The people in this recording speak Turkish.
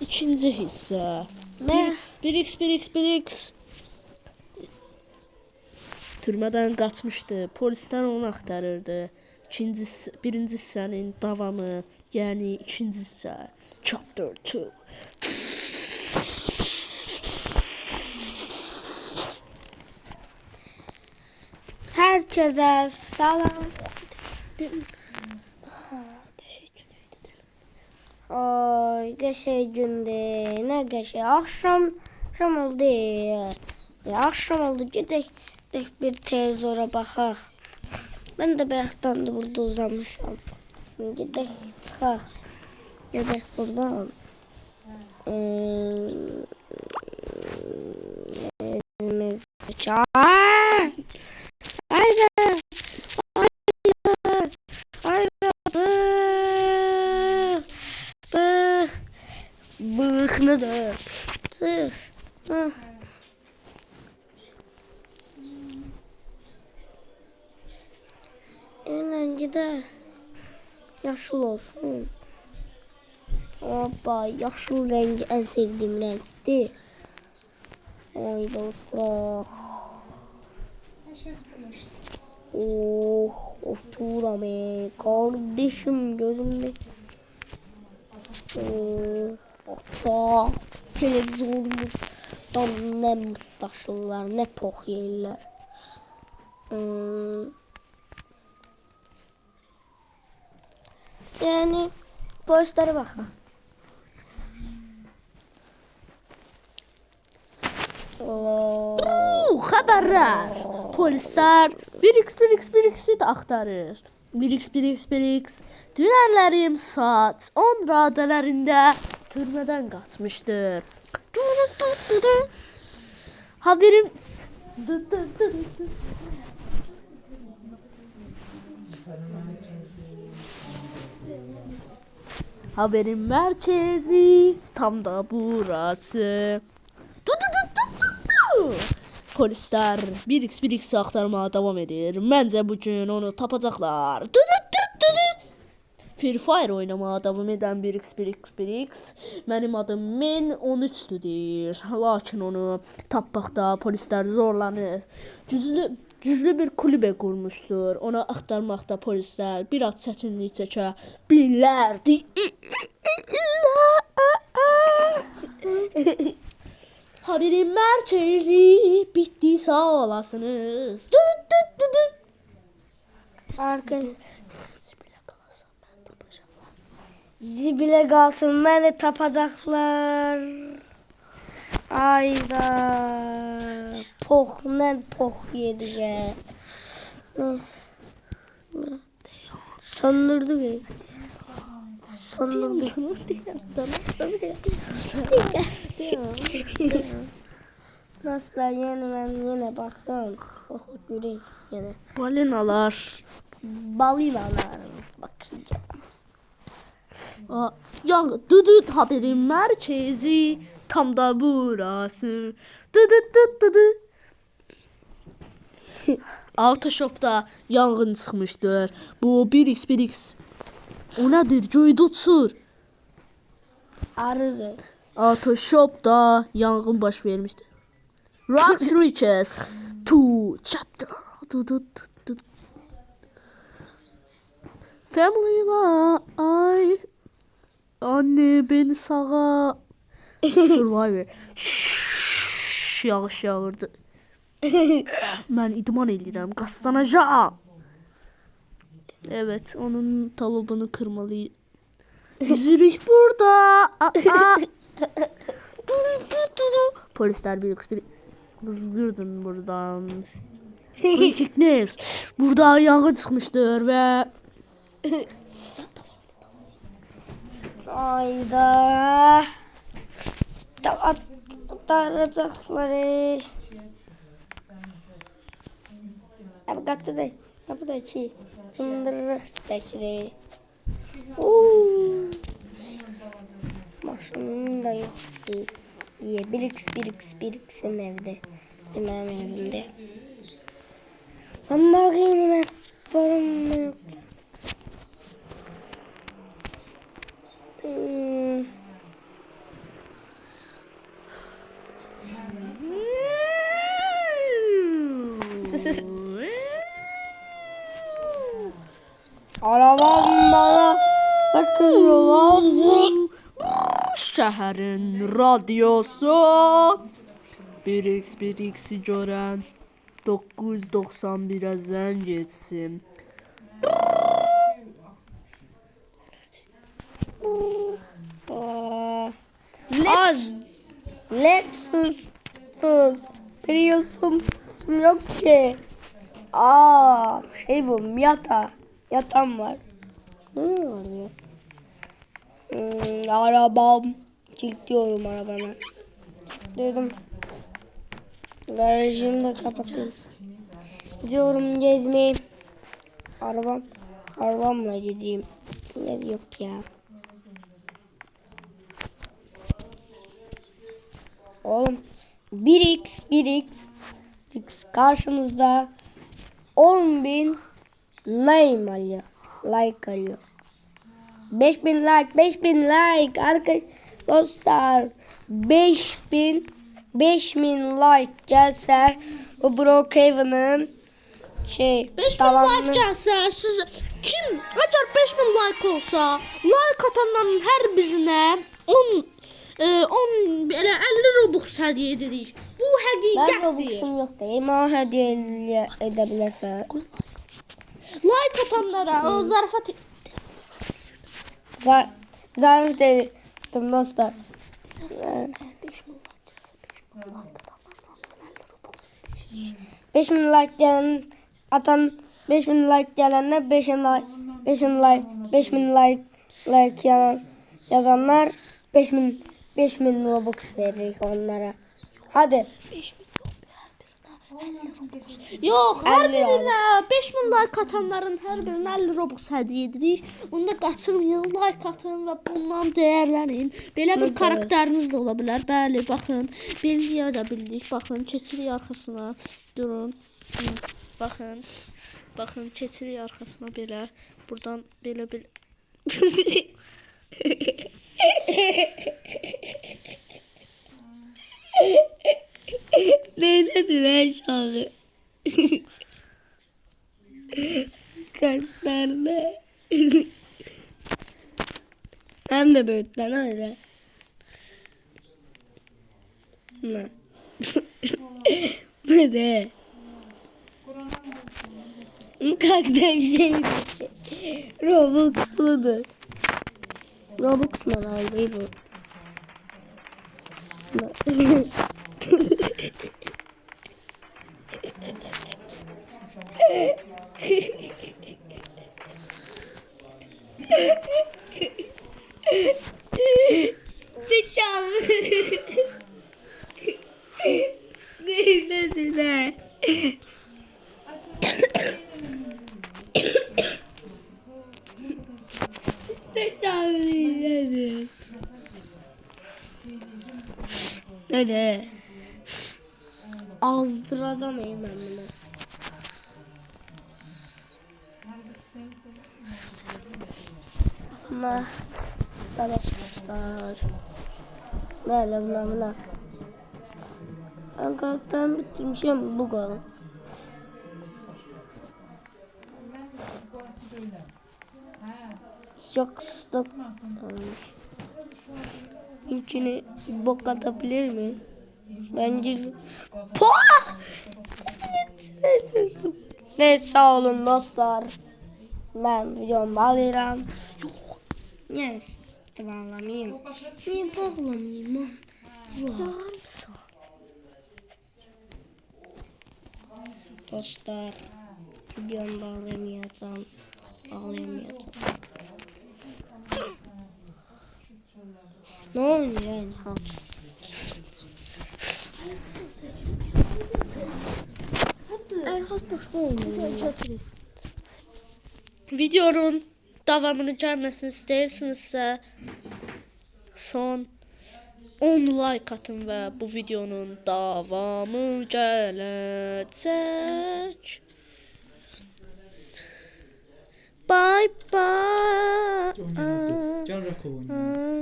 İkinci hissə. Ne? 1x 1x 1x. Türmədən qaçmışdı. Polislər onu axtarırdı. İkinci birinci hissənin davamı, yəni ikinci hissə. Chapter 2. Herkese selam. Ay geçey gündü. Ne geçey? Akşam akşam oldu. Ya, akşam oldu. Gidek, gidek bir televizora bakaq. Ben de bayaqdan da burada uzanmışam. Gidek çıxaq. Gedək buradan. Hmm, elimiz- Ay! Haydi. Haydi. Haydi. Bık. Bık. Ne de? Bık. Hı. Eğlence de olsun. Hoppa yaşıl rengi en sevdiğim renkti. Haydi otur. Oh, otur ama kardeşim gözümde. Oh, otur. Televizyonumuzdan ne mutlaşırlar, ne pox yerler. Hmm. Yani polistlere bakın. Xəbərlər. Polislər 1x 1x 1x-i də axtarır. 1x 1x 1x dünərlərim saat 10 radələrində türmədən qaçmışdır. Haberim Haberin merkezi tam da burası. Polisler 1x 1x aktarmaya devam edir. Məncə bu gün onu tapacaqlar. Du. Free Fire oynamaya devam edən 1x 1x 1x mənim adım Men 13-dür. Lakin onu tapmaqda polislər zorlanır. Güclü güclü bir kulübə qurmuşdur. Onu axtarmaqda polislər biraz çətinlik çəkə bilərdi. Haberin merkezi bitti sağ olasınız. Du, Zibile kalsın beni tapacaklar. Ayda. Poh ne poh yedi ya. Neyse. Söndürdü ki. Söndürdü. Nasıl yine ben yine bakıyorum. Bakıp göreyim yine. Balinalar. Balinalar bakayım. Ya düdüt haberin merkezi tam da burası. Düdüt düt düdü. Autoshop'da yangın çıxmışdır. Bu 1x 1x. O nədir? Göydə uçur. Arıdır. Autoshop'da yangın baş vermiştir. Rocks Riches 2 Chapter. Du, du, Family Life. Anne beni sağa. Survivor. Yağış yağırdı. Mən idman edirəm, qaslanacağam. Evet, onun talobunu kırmalıyım. Üzülüş burada. Aa. Polisler bir bir hızgırdın buradan. Burada yangın çıkmıştır ve Ayda. Tamam. Daracakları. Abi kalktı da. Kapı da çiğ. Sındırır. Uuu. Maşının da yok. İyi. İyi. Bir x bir x bir x'in evde. Benim evimde. Lan bakayım param mı yok? Hmm. Arabam bana bakıyor lazım. Şəhərin radiosu 1x 1x görən 991-ə zəng etsin. Lex Lexus. Biliyorsun yok ki. Aa şey bu Miata. Miata'm var. Ne oluyor? Hmm, arabam. Kilitliyorum arabamı. Dedim. Garajımı da kapatıyoruz. Gidiyorum gezmeye. Arabam. Arabamla gideyim. Yer yok ya. Oğlum 1x 1x x karşınızda 10.000 like alıyor. Like alıyor. 5000 like 5000 like arkadaş dostlar 5000 5000 like gelse bu Brookhaven'ın şey 5000 tavanını- like gəlsə, siz kim əgər 5000 like olsa, like atanların hər birinə 10 e, 10 belə 50 Robux hədiyyə edirik. Bu həqiqətdir. Robux'um yok değil ama hediye edebilirse. Like atanlara o zarafat Zar zarf dedim dostlar. Ee, 5000 like gelen atan 5000 like gelenler 5000 like 5000 like 5000 like like yalan, yazanlar 5000 5000 Robux verir onlara. Hadi. Yox, hər 50 birinə 5000 like atanların hər birinə 50 Robux hədiyyə edirik. Onda qaçırmayın, like atın və bundan dəyərlənin. Belə bir karakteriniz də ola bilər. Bəli, baxın. Belliyə də bildik. Baxın, keçirik arxasına. Durun. Baxın. Baxın, keçirik arxasına belə. Burdan belə bir Neydi lan şarkı? Kartlarla. Hem de büyükten öyle. Ne? ne de? Kalktan şeydi. Robux'ludur. Robux'la aldı bu. Ne? Dışarı. ne dediler? Dışarı. Öyle. Azdıramayayım ben bunu. Bunlar taraftar. Böyle bunlar bunlar. Ben karakterimi bitirmişim bu kadar. Çok stok olmuş. İlkini bok atabilir mi? Bence... Poh! Neyse sağ olun dostlar. Ben videomu alıyorum. Niye bağlamayayım? Niye bağlamayayım? Dostlar videomu bağlayamayacağım. Bağlayamayacağım. ne oluyor yani? Ha. Ay hasta olmuyor. Videonun davamını gəlməsini istəyirsinizsə son 10 like atın və bu videonun davamı gələcək. Bye bye. Can Rakov.